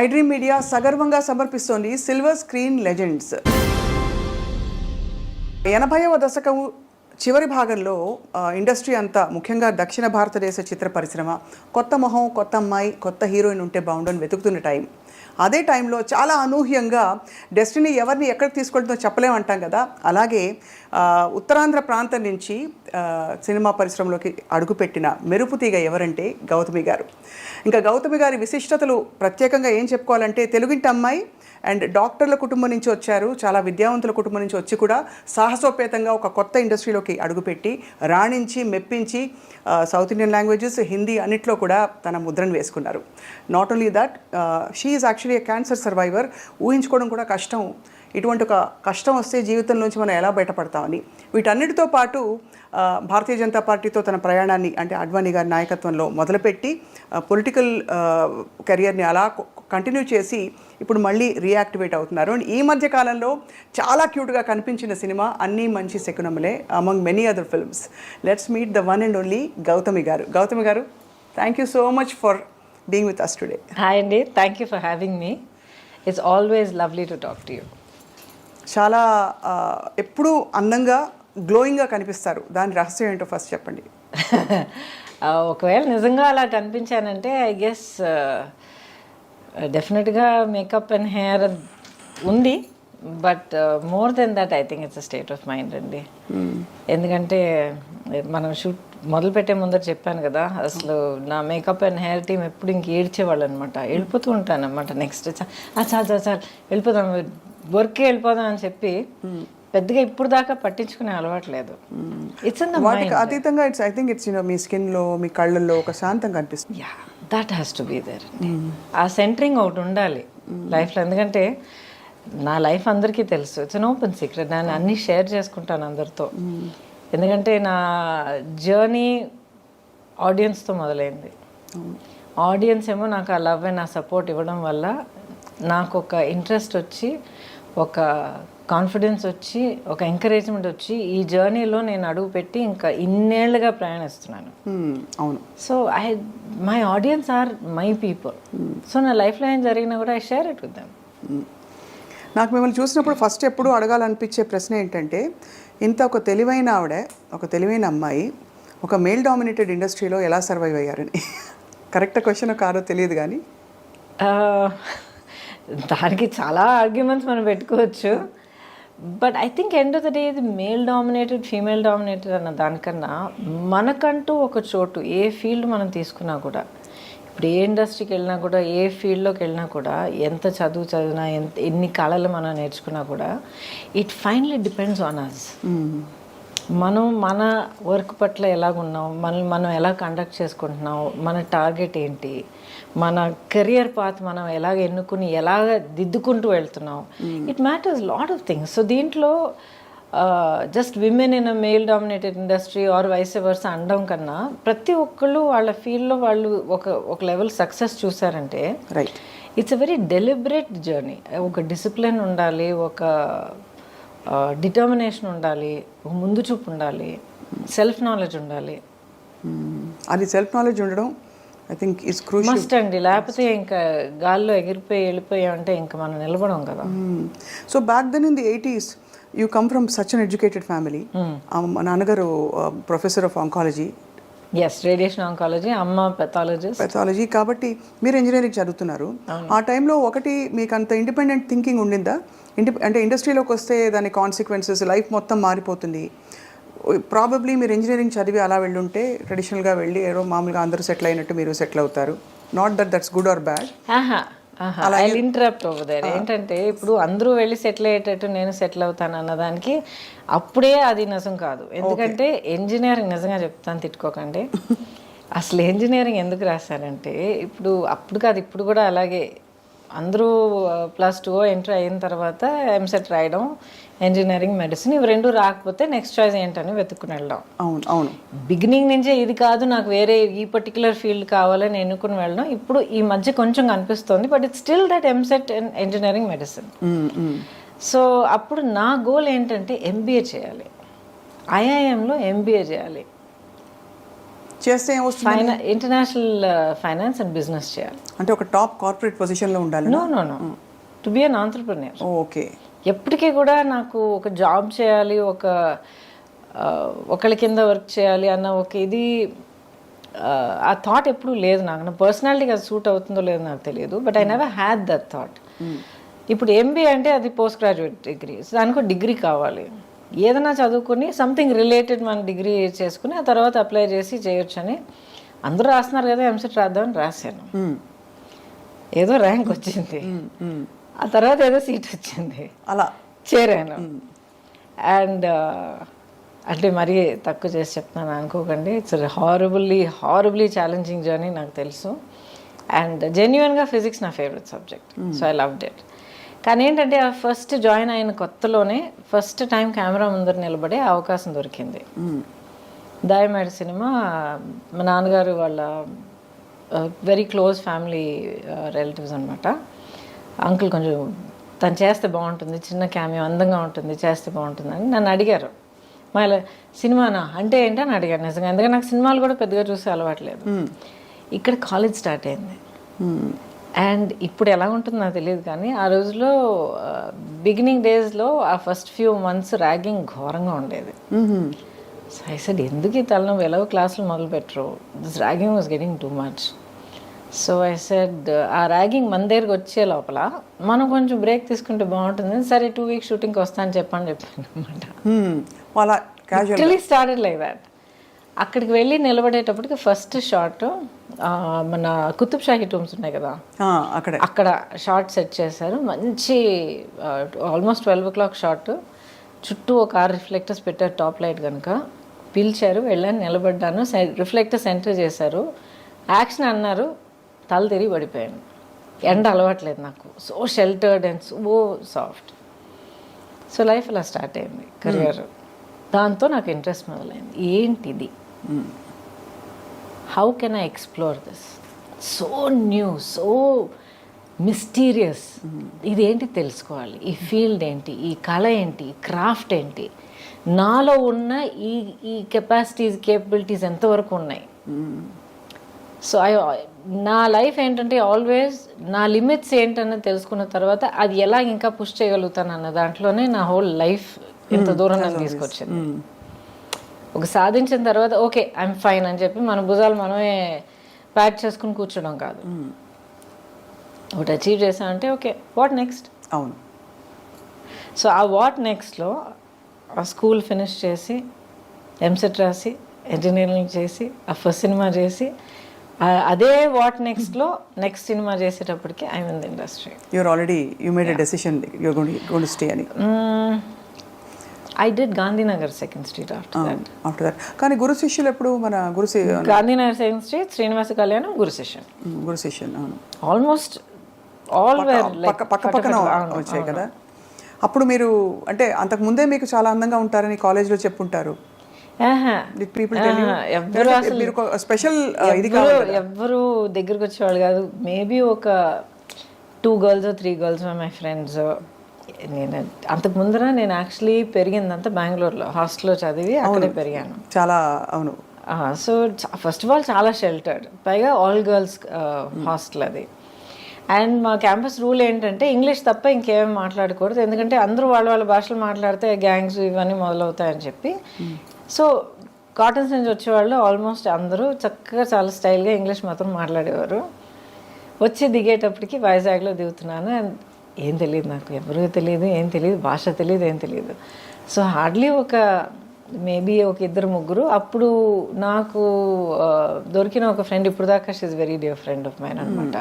I dream media సగర్వంగా సమర్పిస్తోంది silver screen legends. ఎనభైవ దశకం చివరి భాగంలో ఇండస్ట్రీ అంతా ముఖ్యంగా దక్షిణ భారతదేశ చిత్ర పరిశ్రమ కొత్త మొహం కొత్త అమ్మాయి కొత్త హీరోయిన్ ఉంటే బాగుండని వెతుకుతున్న టైం. అదే టైంలో చాలా అనూహ్యంగా డెస్టినీ ఎవరిని ఎక్కడికి తీసుకెళ్తుందో చెప్పలేమంటాం కదా. అలాగే ఉత్తరాంధ్ర ప్రాంతం నుంచి సినిమా పరిశ్రమలోకి అడుగుపెట్టిన మెరుపు తీగ ఎవరంటే గౌతమి గారు. ఇంకా గౌతమి గారి విశిష్టతలు ప్రత్యేకంగా ఏం చెప్పుకోవాలంటే తెలుగింటి అమ్మాయి అండ్ డాక్టర్ల కుటుంబం నుంచి వచ్చారు. చాలా విద్యావంతుల కుటుంబం నుంచి వచ్చి కూడా సాహసోపేతంగా ఒక కొత్త ఇండస్ట్రీలోకి అడుగుపెట్టి రాణించి మెప్పించి సౌత్ ఇండియన్ లాంగ్వేజెస్ హిందీ అన్నిట్లో కూడా తన ముద్రను వేసుకున్నారు. Not only that she is actually a cancer survivor ఊహించుకోవడం కూడా కష్టం. ఇటువంటి ఒక కష్టం వస్తే జీవితం నుంచి మనం ఎలా బయటపడతామని. వీటన్నిటితో పాటు భారతీయ జనతా పార్టీతో తన ప్రయాణాన్ని అంటే అడ్వాణి గారి నాయకత్వంలో మొదలుపెట్టి పొలిటికల్ కెరియర్ని అలా కంటిన్యూ చేసి ఇప్పుడు మళ్ళీ రియాక్టివేట్ అవుతున్నారు. అండ్ ఈ మధ్య కాలంలో చాలా క్యూట్గా కనిపించిన cinema Anni Manchi Sakunamule among many other films let's meet the one and only Gautami గారు. గౌతమి గారు thank you so much for being with us today hi అండి thank you for having me it's always lovely to talk to you చాలా ఎప్పుడూ అందంగా గ్లోయింగ్గా కనిపిస్తారు. దాని రహస్యం ఏంటో ఫస్ట్ చెప్పండి. ఒకవేళ నిజంగా అలా కనిపించానంటే ఐ గెస్ డెఫినెట్గా మేకప్ అండ్ హెయిర్ ఉంది. But more than that I think it's a state of mind అండి. ఎందుకంటే మనం షూట్ మొదలు పెట్టే ముందర చెప్పాను కదా అసలు నా మేకప్ అండ్ హెయిర్ టీమ్ ఎప్పుడు ఇంక ఏడ్చేవాళ్ళు అనమాట వెళ్ళిపోతూ ఉంటాను అనమాట నెక్స్ట్ చాలు చాలు చాలు వెళ్ళిపోదాం. వర్క్కి వెళ్ళిపోదాం అని చెప్పి పెద్దగా ఇప్పుడు దాకా పట్టించుకునే అలవాట్లేదు ఇట్స్ ఇన్ ద వాటికి అతీతంగా ఇట్స్ ఐ థింక్ ఇట్స్ మీ స్కిన్లో మీ కళ్ళల్లో ఒక శాంతం కనిపిస్తుంది. Yeah that has to be there a centering ఒకటి ఉండాలి లైఫ్లో. ఎందుకంటే నా లైఫ్ అందరికీ తెలుసు. ఇట్స్ అన్ ఓపెన్ సీక్రెట్ నేను అన్నీ షేర్ చేసుకుంటాను అందరితో. ఎందుకంటే నా జర్నీ ఆడియన్స్తో మొదలైంది. ఆడియన్స్ ఏమో నాకు ఆ లవ్ అండ్ ఆ సపోర్ట్ ఇవ్వడం వల్ల నాకు ఒక ఇంట్రెస్ట్ వచ్చి ఒక కాన్ఫిడెన్స్ వచ్చి ఒక ఎంకరేజ్మెంట్ వచ్చి ఈ జర్నీలో నేను అడుగు పెట్టి ఇంకా ఇన్నేళ్ళుగా ప్రయాణిస్తున్నాను. అవును. So I my audience are my people so నా లైఫ్లో ఏం జరిగినా కూడా I share it with them నాకు మిమ్మల్ని చూసినప్పుడు ఫస్ట్ ఎప్పుడు అడగాలనిపించే ప్రశ్న ఏంటంటే ఇంత ఒక తెలివైన ఆవిడ ఒక తెలివైన అమ్మాయి ఒక మేల్ డామినేటెడ్ ఇండస్ట్రీలో ఎలా సర్వైవ్ అయ్యారని? కరెక్ట్ క్వశ్చన్ కాదో తెలియదు కానీ. దానికి చాలా ఆర్గ్యుమెంట్స్ మనం పెట్టుకోవచ్చు. But I think end of the day ఇది మేల్ డామినేటెడ్ ఫీమేల్ డామినేటెడ్ అన్న దానికన్నా మనకంటూ ఒక చోటు ఏ ఫీల్డ్ మనం తీసుకున్నా కూడా ఇప్పుడు ఏ ఇండస్ట్రీకి వెళ్ళినా కూడా ఏ ఫీల్డ్లోకి వెళ్ళినా కూడా ఎంత చదువు చదివినా ఎంత ఎన్ని కళలు మనం నేర్చుకున్నా కూడా it finally depends on us మనం మన వర్క్ పట్ల ఎలాగున్నాం మనం మనం ఎలా కండక్ట్ చేసుకుంటున్నాం? మన టార్గెట్ ఏంటి? మన కెరియర్ పాత్ మనం ఎలాగ ఎన్నుకుని ఎలాగ దిద్దుకుంటూ వెళ్తున్నాం? It matters lot of things so దీంట్లో just women in a male dominated industry or vice versa అనడం కన్నా ప్రతి ఒక్కళ్ళు వాళ్ళ ఫీల్డ్లో వాళ్ళు ఒక ఒక లెవెల్ సక్సెస్ చూసారంటే right it's a very deliberate journey ఒక డిసిప్లిన్ ఉండాలి ఒక డిటర్మినేషన్ ఉండాలి ముందు చూపు ఉండాలి సెల్ఫ్ నాలెడ్జ్ ఉండాలి. Hmm. అది సెల్ఫ్ నాలెడ్జ్ ఉండడం I think is crucial must అండి లేకపోతే ఇంకా గాల్లో ఎగిరిపోయి వెళ్ళిపోయామంటే ఇంకా మనం నిలబడం కదా. So back then in the eighties you come from such an educated family మా నాన్నగారు professor of oncology yes radiation oncology అమ్మ పెథాలజిస్ట్ పెథాలజీ కాబట్టి మీరు ఇంజనీరింగ్ చదువుతున్నారు. ఆ టైంలో ఒకటి మీకు అంత ఇండిపెండెంట్ థింకింగ్ ఉండిందా? ఇండి అంటే ఇండస్ట్రీలోకి వస్తే దాని కాన్సిక్వెన్సెస్ లైఫ్ మొత్తం మారిపోతుంది. ప్రాబబ్లీ మీరు ఇంజనీరింగ్ చదివి అలా వెళ్ళుంటే ట్రెడిషనల్గా వెళ్ళి ఏదో మామూలుగా అందరూ సెటిల్ అయినట్టు మీరు సెటిల్ అవుతారు. Not that that's good or bad I interrupt over there ఏంటంటే ఇప్పుడు అందరూ వెళ్ళి సెటిల్ అయ్యేటట్టు నేను సెటిల్ అవుతాను అన్నదానికి అప్పుడే అది నిజం కాదు. ఎందుకంటే ఇంజనీరింగ్ నిజంగా చెప్తాను తిట్టుకోకండి. అసలు ఇంజనీరింగ్ ఎందుకు రాశారంటే ఇప్పుడు అప్పుడు కాదు ఇప్పుడు కూడా అలాగే అందరూ ప్లస్ టూ ఎంటర్ అయిన తర్వాత ఎంసెట్ రాయడం ఇంజనీరింగ్ మెడిసిన్ ఇవి రెండు రాకపోతే నెక్స్ట్ చాయిస్ ఏంటని వెతుక్కుని వెళ్ళడం అవును అవును. బిగినింగ్ నుంచే ఇది కాదు నాకు వేరే ఈ పర్టికులర్ ఫీల్డ్ కావాలని ఎన్నుకుని వెళ్ళడం. ఇప్పుడు ఈ మధ్య కొంచెం కనిపిస్తుంది but it still that EAMCET in engineering medicine. So అప్పుడు నా గోల్ ఏంటంటే ఎంబీఏ చేయాలి. ఐఐఎంలో ఎంబీఏ చేయాలి. చేస్తే ఫైనా ఇంటర్నేషనల్ ఫైనాన్స్ అండ్ బిజినెస్ చేయాలి. అంటే ఒక టాప్ కార్పొరేట్ పొజిషన్లో ఉండాలి no no no to be an entrepreneur okay. ఎప్పటికీ కూడా నాకు ఒక జాబ్ చేయాలి ఒక ఒకళ్ళ కింద వర్క్ చేయాలి అన్న ఒక ఇది ఆ, థాట్ ఎప్పుడూ లేదు నాకు. నా పర్సనాలిటీకి అది సూట్ అవుతుందో లేదో నాకు తెలియదు but I never had that thought. ఇప్పుడు ఎంబీఏ అంటే అది పోస్ట్ గ్రాడ్యుయేట్ డిగ్రీ. దానికి డిగ్రీ కావాలి. ఏదైనా చదువుకుని సంథింగ్ రిలేటెడ్ మన డిగ్రీ చేసుకుని ఆ తర్వాత అప్లై చేసి చేయొచ్చు అని అందరూ రాస్తున్నారు కదా ఎంసెట్ రాద్దామని రాశాను. ఏదో ర్యాంక్ వచ్చింది. ఆ తర్వాత ఏదో సీట్ వచ్చింది. అలా. చేరాను. అండ్ అంటే మరీ తక్కువ చేసి చెప్తున్నాను అనుకోకండి. It's horribly horribly challenging journey నాకు తెలుసు. అండ్ జెన్యున్గా ఫిజిక్స్ నా favourite subject so I love that కానీ ఏంటంటే ఆ ఫస్ట్ జాయిన్ అయిన కొత్తలోనే ఫస్ట్ టైం కెమెరా ముందర నిలబడే అవకాశం దొరికింది. దాయమేడ సినిమా మా నాన్నగారు వాళ్ళ వెరీ క్లోజ్ ఫ్యామిలీ రిలేటివ్స్ అనమాట అంకుల్ కొంచెం తను చేస్తే బాగుంటుంది చిన్న క్యామియో అందంగా ఉంటుంది చేస్తే బాగుంటుంది అని నన్ను అడిగారు. మళ్ళీ సినిమానా? అంటే ఏంటని అడిగారు నిజంగా. ఎందుకంటే నాకు సినిమాలు కూడా పెద్దగా చూసే అలవాట్లేదు ఇక్కడ కాలేజ్ స్టార్ట్ అయింది. అండ్ ఇప్పుడు ఎలా ఉంటుందో నాకు తెలియదు కానీ ఆ రోజులో బిగినింగ్ డేస్లో ఆ ఫస్ట్ ఫ్యూ మంత్స్ ర్యాగింగ్ ఘోరంగా ఉండేది. సో ఐ సెడ్ ఎందుకు ఈ తలనొప్పి? ఎలాగో క్లాసులు మొదలు పెట్టరు this ragging was getting too much so I said ఆ ర్యాగింగ్ మన దగ్గరికి వచ్చే లోపల మనం కొంచెం బ్రేక్ తీసుకుంటే బాగుంటుంది. సరే టూ వీక్స్ షూటింగ్కి వస్తా అని చెప్పని చెప్పాను అనమాట స్టార్టెడ్ లైక్ దాట్ అక్కడికి వెళ్ళి నిలబడేటప్పటికి ఫస్ట్ షాట్ మన కుతుబ్ షాహీ టూమ్స్ ఉన్నాయి కదా? అక్కడే. అక్కడ షార్ట్ సెట్ చేశారు. మంచి almost twelve o'clock short చుట్టూ ఒక ఆరు రిఫ్లెక్టర్స్ పెట్టారు టాప్ లైట్ కనుక పిలిచారు వెళ్ళాను నిలబడ్డాను. రిఫ్లెక్టర్ సెంటర్ చేశారు. యాక్షన్ అన్నారు. తల తిరిగి పడిపోయాను. ఎండ అలవాట్లేదు నాకు. So sheltered and so soft so life అలా స్టార్ట్ అయింది కెరియర్ దాంతో నాకు ఇంట్రెస్ట్ మొదలైంది. ఏంటిది? How can I explore this so new so mysterious ఇదేంటి తెలుసుకోవాలి? ఈ ఫీల్డ్ ఏంటి? ఈ కళ ఏంటి? క్రాఫ్ట్ ఏంటి? నాలో ఉన్న ఈ ఈ కెపాసిటీస్ కేపబిలిటీస్ ఎంతవరకు ఉన్నాయి? సో ఐ నా లైఫ్ ఏంటంటే ఆల్వేస్ నా లిమిట్స్ ఏంటన్నది తెలుసుకున్న తర్వాత అది ఎలా ఇంకా పుష్ చేయగలుగుతాను అన్న దాంట్లోనే నా హోల్ లైఫ్ ఇంత దూరం నన్ను తీసుకొచ్చింది. ఒక సాధించిన తర్వాత ఓకే ఐఎమ్ ఫైన్ అని చెప్పి మన భుజాలు మనమే ప్యాక్ చేసుకుని కూర్చోడం కాదు. ఒకటి అచీవ్ చేసామంటే ఓకే వాట్ నెక్స్ట్ అవును. సో ఆ వాట్ నెక్స్ట్లో ఆ స్కూల్ ఫినిష్ చేసి ఎంసెట్ రాసి ఇంజనీరింగ్ చేసి ఆ ఫస్ట్ సినిమా చేసి అదే వాట్ నెక్స్ట్లో నెక్స్ట్ సినిమా చేసేటప్పటికి I in the industry you're already you made a decision you're gonna stay అని I did Gandhinagar second street after that after that కానీ గురు శిష్యులు ఎప్పుడు మన గురు గాంధీనగర్ సెకండ్ స్ట్రీట్ శ్రీనివాస కళ్యాణం గురు శిష్యం గురు శిష్యులు అవును. ఆల్మోస్ట్ ఆల్ వేర్ పక్క పక్క పక్కన వచ్చాయి కదా. అప్పుడు మీరు అంటే అంతకు ముందే మీకు చాలా అందంగా ఉంటారని కాలేజ్లో చెప్పుంటారు. స్పెషల్ ఎవ్వరు ఎవ్వరు దగ్గరకు వచ్చేవాళ్ళు కాదు. మేబీ ఒక two girls three girls my friends నేను అంతకు ముందర నేను యాక్చువల్లీ పెరిగిందంతా బెంగళూరులో హాస్టల్లో చదివి అక్కడే పెరిగాను. చాలా అవును. సో ఫస్ట్ ఆఫ్ ఆల్ చాలా షెల్టర్డ్ పైగా ఆల్ గర్ల్స్ హాస్టల్ అది. అండ్ మా క్యాంపస్ రూల్ ఏంటంటే ఇంగ్లీష్ తప్ప ఇంకేం మాట్లాడకూడదు. ఎందుకంటే అందరూ వాళ్ళ వాళ్ళ భాషలు మాట్లాడితే గ్యాంగ్స్ ఇవన్నీ మొదలవుతాయని చెప్పి సో కాటన్స్ నుంచి వచ్చేవాళ్ళు ఆల్మోస్ట్ అందరూ చక్కగా చాలా స్టైల్గా ఇంగ్లీష్ మాత్రం మాట్లాడేవారు. వచ్చి దిగేటప్పటికి వైజాగ్లో దిగుతున్నాను. అండ్ ఏం తెలియదు నాకు ఎవరు తెలియదు ఏం తెలియదు భాష తెలియదు ఏం తెలియదు సో హార్డ్లీ ఒక మేబీ ఒక ఇద్దరు ముగ్గురు. అప్పుడు నాకు దొరికిన ఒక ఫ్రెండ్ ఇప్పుడు దాకా she very dear friend of mine అనమాట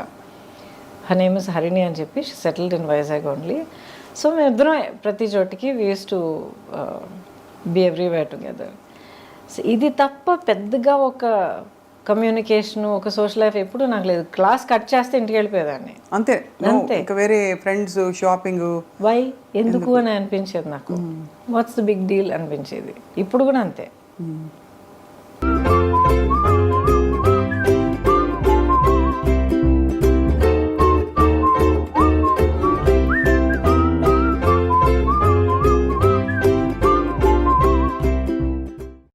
హర్ నేమ్ ఇస్ హరిణి అని చెప్పి she settled in Vizag only so మేమిద్దరం ప్రతి చోటికి we used to be everywhere together so ఇది తప్ప పెద్దగా ఒక కమ్యూనికేషన్ ఒక సోషల్ లైఫ్ ఎప్పుడు నాకు లేదు. క్లాస్ కట్ చేస్తే ఇంటికి వెళ్ళిపోయేదాన్ని. అంతే. అంతే. ఇంకా వేరే ఫ్రెండ్స్ షాపింగ్ వై ఎందుకు అని అనిపించేది నాకు. వాట్స్ ద బిగ్ డీల్ అనిపించేది. ఇప్పుడు కూడా అంతే.